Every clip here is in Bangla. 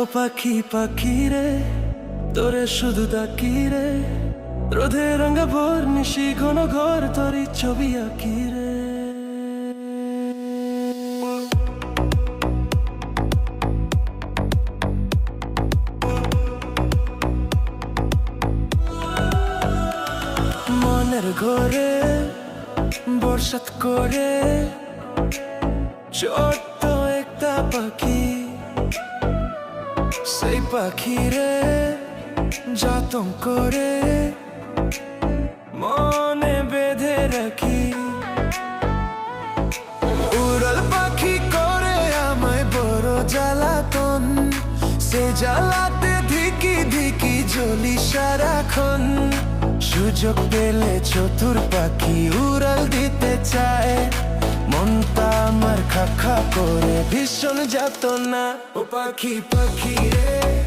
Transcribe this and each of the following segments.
ও পাখি পাখি রে, তোরে শুধু ডাকি রে। রোদে রঙা ভোর নিশি ঘন ঘর, তোরই ছবি আঁকি রে। মনের ঘরে বর্ষাত করে, ছোট্ট একটা পাখি। সেই পাখি রে যতন করে মনে বেঁধে রাখি। উড়াল পাখি করে আমায় বড় জ্বালাতন, সে জ্বালাতে ধিকি ধিকি জ্বলি সারাক্ষণ। সুযোগ পেলে চতুর পাখি উড়াল দিতে চায় মনটা আমার খা করে ভীষণ যাত না ও পাখি পাখি রে।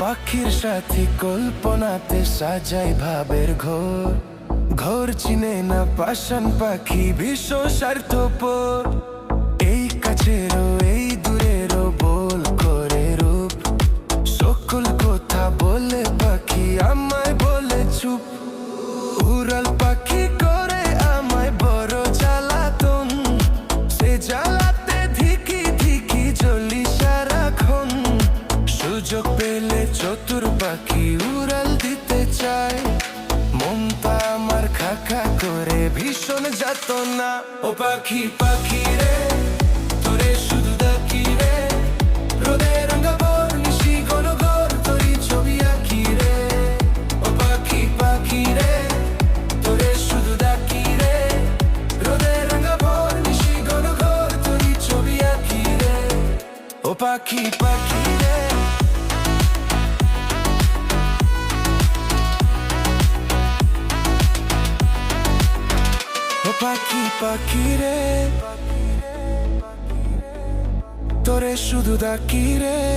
পাখির সাথে কল্পনাতে সাজাই ভাবের ঘর। ঘর চিনে না পাশান পাখি বিশ্ব স্বার্থপর। এই কাছেরও, এই দূরেরও বল করে রূপ। সকল কথা বলে পাখি আমায় বলে চুপ। উড়াল পাখি চতুর পাখি উড়াল দিতে চায়। মনটা আমার খাখা করে, ভীষণ যাত না ও পাখি পাখি রে, তোরে শুধু ডাকি রে। রোদে রঙা তোরই ছবি রে। পাখি রে, তোরে রে। তোরই ছবি রে। পাখি পাখি পাখি পাখি রে তোরে শুধু ডাকি রে